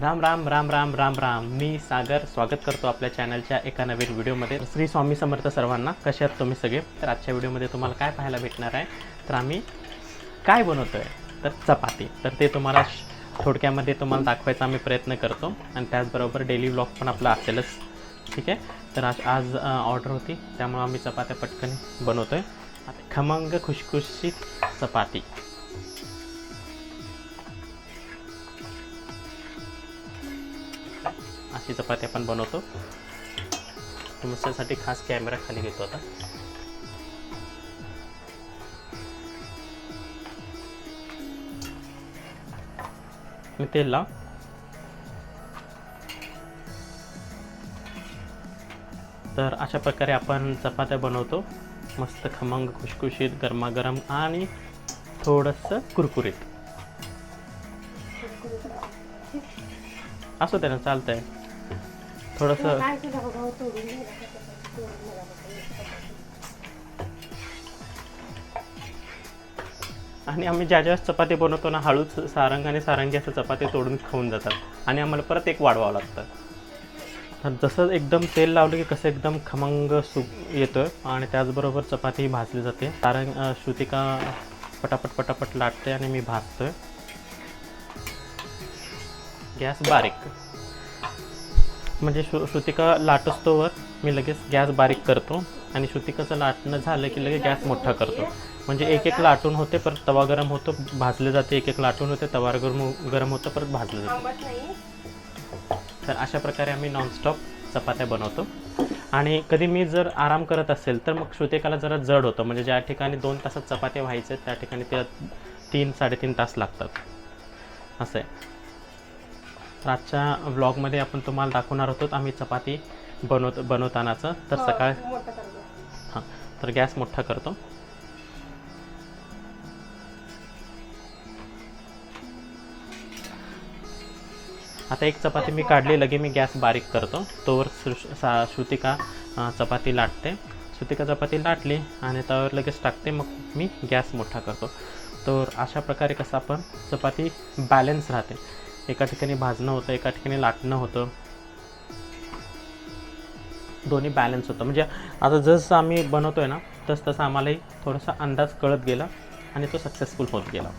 राम राम राम राम राम राम. मी सागर स्वागत करतो आपल्या चॅनलच्या एका नवीन व्हिडिओमध्ये श्री स्वामी समर्थ सर्वांना. कसे आहात तुम्ही सगळे? तर आजच्या व्हिडिओमध्ये तुम्हाला काय पाहायला भेटणार आहे? तर आम्ही काय बनवतो आहे तर चपाती. तर ते तुम्हाला श- थोडक्यामध्ये तुम्हाला दाखवायचा आम्ही प्रयत्न करतो. आणि त्याचबरोबर डेली व्लॉग पण आपला असेलच. ठीक आहे? तर आज आज ऑर्डर होती. त्यामुळे आम्ही चपात्या पटकन बनवतो आहे खमंग खुशखुशीत चपाती. अशी चपाती आपण बनवतो. तुमच्यासाठी खास कॅमेरा खाली घेतो आता. मी तेल लाव. तर अशा प्रकारे आपण चपात्या बनवतो. मस्त खमंग खुशखुशीत गरमागरम आणि थोडंसं कुरकुरीत. असू ना चालतंय. थोडंसं का? आणि आम्ही ज्या ज्या चपाती बनवतो ना हळूच सारंग आणि सारंगी असं चपाती तोडून खाऊन जातात. आणि आम्हाला परत एक वाढवावं लागतं. तर जसं एकदम तेल लावलं की कसं एकदम खमंग सुक येतं आणि त्याचबरोबर चपाती भाजली जाते. सारंग श्रुतिका पटापट पटापट लाटते आणि मी भाजतोय. गॅस बारीक. म्हणजे श्रु श्रुतिका लाटस्तोवर मी लगेच गॅस बारीक करतो आणि श्रुतिकाचं लाटणं झालं की लगेच गॅस मोठा करतो. म्हणजे एक एक लाटून होते परत तवा गरम होतो भाजले जाते एक एक लाटून होते तवा गरम हो, गरम होतं परत भाजलं जातं. तर अशा प्रकारे आम्ही नॉनस्टॉप चपात्या बनवतो. आणि कधी मी जर आराम करत असेल तर मग श्रुतिकाला जरा जड होतं. म्हणजे ज्या ठिकाणी दोन तासात चपात्या व्हायचे त्या ठिकाणी त्या तीन साडेतीन तास लागतात. असं आहे. आजच्या व्लॉगमध्ये आपण तुम्हाला दाखवणार होतो आम्ही चपाती बनवत बनवतानाचं. तर सकाळ मोठं करतो. हां तर गॅस मोठा करतो. आता एक चपाती मी काढली लगे मी गॅस बारीक करतो. तोवर सा- श्रुतिका चपाती लाटते. श्रुतिका चपाती लाटली आणि त्यावर लगेच टाकते मग मी गॅस मोठा करतो. तर अशा प्रकारे कसं आपण चपाती बॅलन्स राहते. एका ठिकाणी भाजणं होतं एका ठिकाणी लाटणं होतं. दोन्ही बॅलन्स होतं. म्हणजे आता जसं आम्ही बनवतोय ना तस तसं आम्हालाही थोडासा अंदाज कळत गेला आणि तो सक्सेसफुल होत गेला.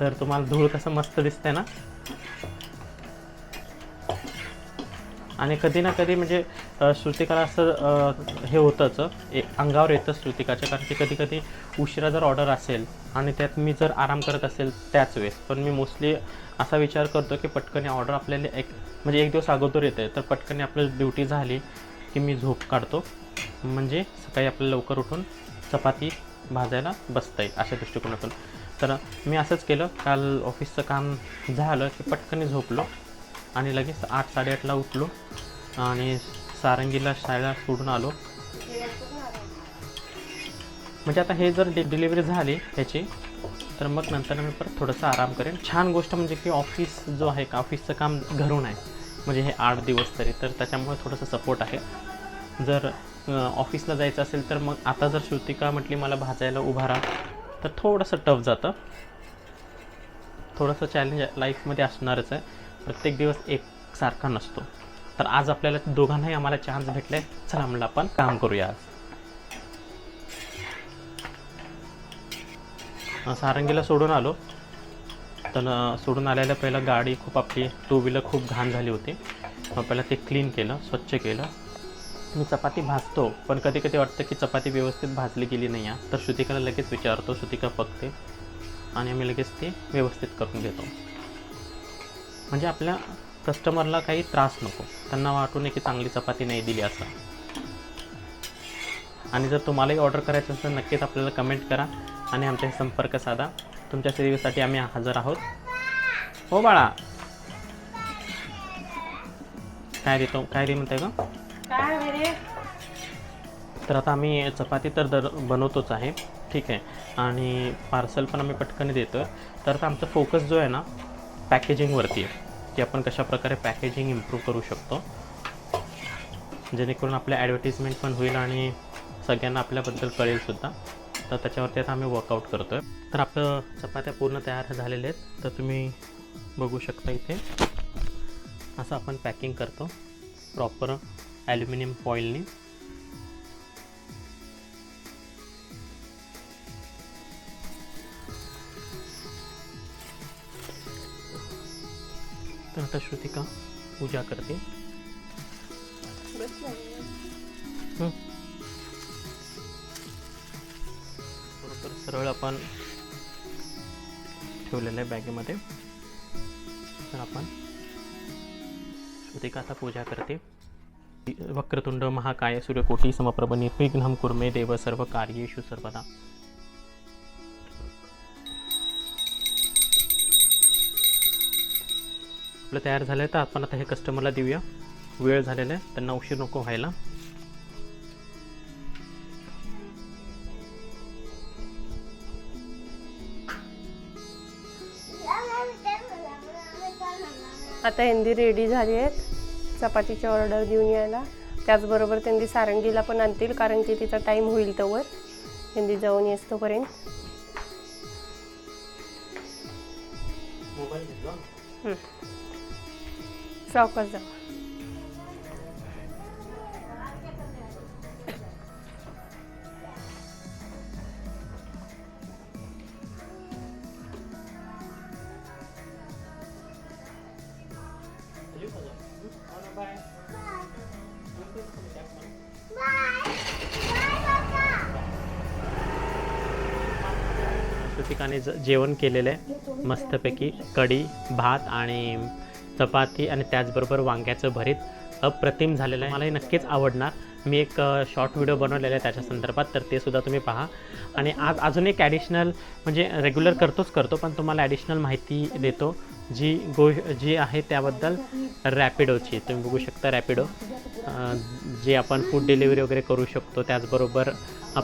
तर तुम्हाला धूळ कसं मस्त दिसतंय ना आणि कधी ना कधी म्हणजे श्रुतिकाला असं हे होतंच. अंगावर येतं श्रुतिकाच्या कारण की कधी कधी उशिरा जर ऑर्डर असेल आणि त्यात मी जर आराम करत असेल त्याच वेळेस. पण मी मोस्टली असा विचार करतो की पटकन ऑर्डर आपल्याला एक म्हणजे एक दिवस अगोदर येते तर पटकन आपल्याला ड्युटी झाली की मी झोप काढतो. म्हणजे सकाळी आपल्याला लवकर उठून चपाती भाजायला बसता येईल अशा दृष्टिकोनातून. तर मी असंच केलं. काल ऑफिसचं काम झालं की पटकन झोपलो. आणि लगेच आठ साडेआठला उठलो आणि सारंगीला शाळेला सोडून आलो. म्हणजे आता हे जर डि डिलिव्हरी झाली ह्याची तर मग नंतर मी परत थोडंसं आराम करेन. छान गोष्ट म्हणजे की ऑफिस जो आहे का ऑफिसचं काम घरून आहे. म्हणजे हे आठ दिवस तरी तर त्याच्यामुळे थोडंसं सपोर्ट आहे. जर ऑफिसला जायचं असेल तर मग आता जर श्रुतिका म्हटली मला भाजायला उभा राहा तर थोडंसं टफ जातं. थोडंसं चॅलेंज लाईफमध्ये असणारच आहे. प्रत्येक दिवस एकसारखा नसतो. तर आज आपल्याला दोघांनाही आम्हाला चान्स भेटले चला म्हणलं आपण काम करूया आज. सारंगीला सोडून आलो. तर सोडून आल्याला पहिलं गाडी खूप आपली टू व्हीलर खूप घाण झाली होती. मग पहिलं ते क्लीन केलं स्वच्छ केलं. मी चपाती भाजतो पण कधी कधी वाटतं की चपाती व्यवस्थित भाजली गेली नाही आहे तर श्रुतिकाला लगेच विचारतो श्रुतिका बघते. आणि आम्ही लगेच ती व्यवस्थित करून घेतो. म्हणजे आपल्या कस्टमरला काही त्रास नको. त्यांना वाटू नये की चांगली चपाती नाही दिली असं. आणि जर तुम्हालाही ऑर्डर करायचं असेल तर नक्कीच आपल्याला कमेंट करा आणि आमच्याशी संपर्क साधा. तुमच्या सेवेसाठी आम्ही हजर आहोत. हो बाळा. काय देतो काय दे म्हणताय का रे. तर आता आम्ही चपाती तर दर बनवतोच आहे. ठीक आहे. आणि पार्सल पण आम्ही पटकन देतो तर आता आमचा फोकस जो आहे ना पॅकेजिंगवरती आहे की आपण कशाप्रकारे पॅकेजिंग इम्प्रूव्ह करू शकतो. जेणेकरून आपल्या ॲडव्हर्टिजमेंट पण होईल आणि सगळ्यांना आपल्याबद्दल कळेलसुद्धा तर त्याच्यावरती आता आम्ही वर्कआउट करतो आहे तर आपलं चपात्या पूर्ण तयार झालेल्या आहेत तर तुम्ही बघू शकता इथे. असं आपण पॅकिंग करतो प्रॉपर ॲल्युमिनियम फॉईलनी तर आता श्रुतिका पूजा करते. बरोबर सरळ आपण ठेवलेलं आहे बॅगेमध्ये. तर आपण श्रुतिका आता पूजा करते. वक्रतुंड महाकाय सूर्यकोटी समप्रभ निर्विघ्नम कुर्मे देव सर्व कार्येषु सर्वदा. आपलं तयार झालं आहे तर आपण आता हे कस्टमरला देऊया. वेळ झालेला आहे त्यांना उशीर नको व्हायला. आता हिंदी रेडी झाली आहेत. चपातीची ऑर्डर देऊन यायला. त्याचबरोबर त्यांनी सारंगीला पण आणतील कारण की तिचा टाईम होईल तोवर. हिंदी जाऊन येस तोपर्यंत. मोबाईल. सावकाश जा श्रुतिकाने जेवण केलेलं आहे. मस्तपैकी कढी भात आणि चपाती आणि त्याचबरोबर वांग्याचं भरीत अप्रतिम झालेलं आहे. मलाही नक्कीच आवडणार. मी एक शॉर्ट व्हिडिओ बनवलेला आहे त्याच्या संदर्भात तर ते सुद्धा तुम्ही पहा. आणि आज अजून एक ॲडिशनल म्हणजे रेग्युलर करतोच करतो पण तुम्हाला ॲडिशनल माहिती देतो जी गो जी आहे त्याबद्दल रॅपिडोची तुम्ही बघू शकता रॅपिडो जे आपण फूड डिलिव्हरी वगैरे करू शकतो त्याचबरोबर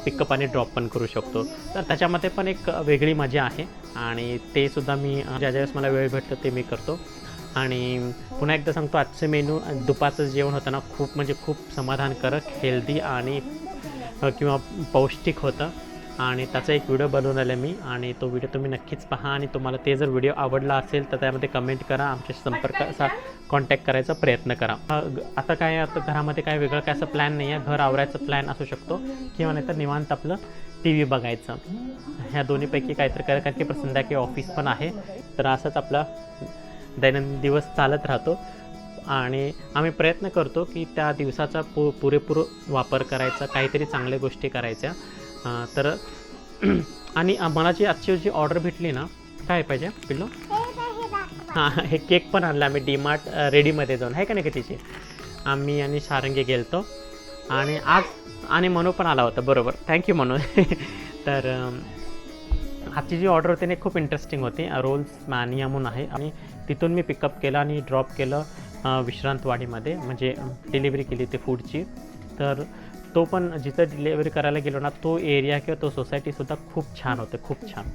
पिकअप आणि ड्रॉप पण करू शकतो. तर त्याच्यामध्ये पण एक वेगळी मजा आहे आणि ते सुद्धा मी ज्या ज्यावेळेस मला वेळ भेटतो ते मी करतो. आणि पुन्हा एकदा सांगतो आजचं मेनू दुपारचं जेवण होतं ना खूप म्हणजे खूप समाधानकारक हेल्दी आणि किंवा पौष्टिक होतं. आणि त्याचा एक व्हिडिओ बनवून आला मी आणि तो व्हिडिओ तुम्ही नक्कीच पहा आणि तुम्हाला ते जर व्हिडिओ आवडला असेल तर त्यामध्ये कमेंट करा आमच्याशी संपर्क असा कॉन्टॅक्ट करायचा प्रयत्न करा. आता काय आता घरामध्ये काय वेगळं काय असं प्लॅन नाही आहे घर आवरायचं प्लॅन असू शकतो किंवा नाही तर निवांत आपलं टी व्ही बघायचं. ह्या दोन्हीपैकी काहीतरी करा कारण की संध्याकाळी ऑफिस पण आहे. तर असंच आपला दैनंदिन दिवस चालत राहतो. आणि आम्ही प्रयत्न करतो की त्या दिवसाचा पु पुरेपूर वापर करायचा काहीतरी चांगल्या गोष्टी करायच्या. तर आणि मला जी आजची जी ऑर्डर भेटली ना काय पाहिजे पिल्लो? हां हे केक पण आणला आम्ही डीमार्ट रेडीमध्ये जाऊन. आहे का नाही का तिची? आम्ही आणि सारंगी गेलतो. आणि आज आणि मनू पण आला होता बरोबर. थँक्यू मनू. तर आजची जी ऑर्डर होती ती खूप इंटरेस्टिंग होती. रोल्स मॅनिया म्हणून आहे. आणि तिथून मी पिकअप केलं आणि ड्रॉप केलं विश्रांतवाडीमध्ये. म्हणजे डिलिव्हरी केली ती फूडची तर तो पण जिथं डिलिव्हरी करायला गेलो ना तो एरिया किंवा तो सोसायटीसुद्धा खूप छान होते खूप छान.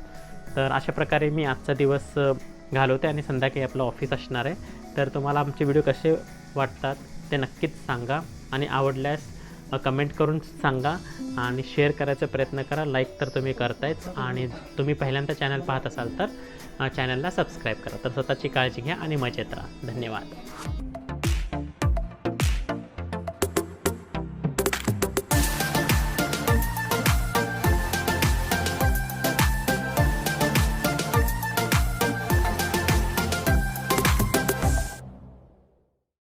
तर अशा प्रकारे मी आजचा दिवस घालवते आणि संध्याकाळी आपलं ऑफिस असणार आहे. तर तुम्हाला आमचे व्हिडिओ कसे वाटतात ते नक्कीच सांगा. आणि आवडल्यास कमेंट करून सांगा आणि शेअर करायचा प्रयत्न करा. लाईक तर तुम्ही करतायच आणि तुम्ही पहिल्यांदा चॅनल पाहत असाल तर चॅनलला सबस्क्राईब करा. तर स्वतःची काळजी घ्या आणि मजेत राहा. धन्यवाद.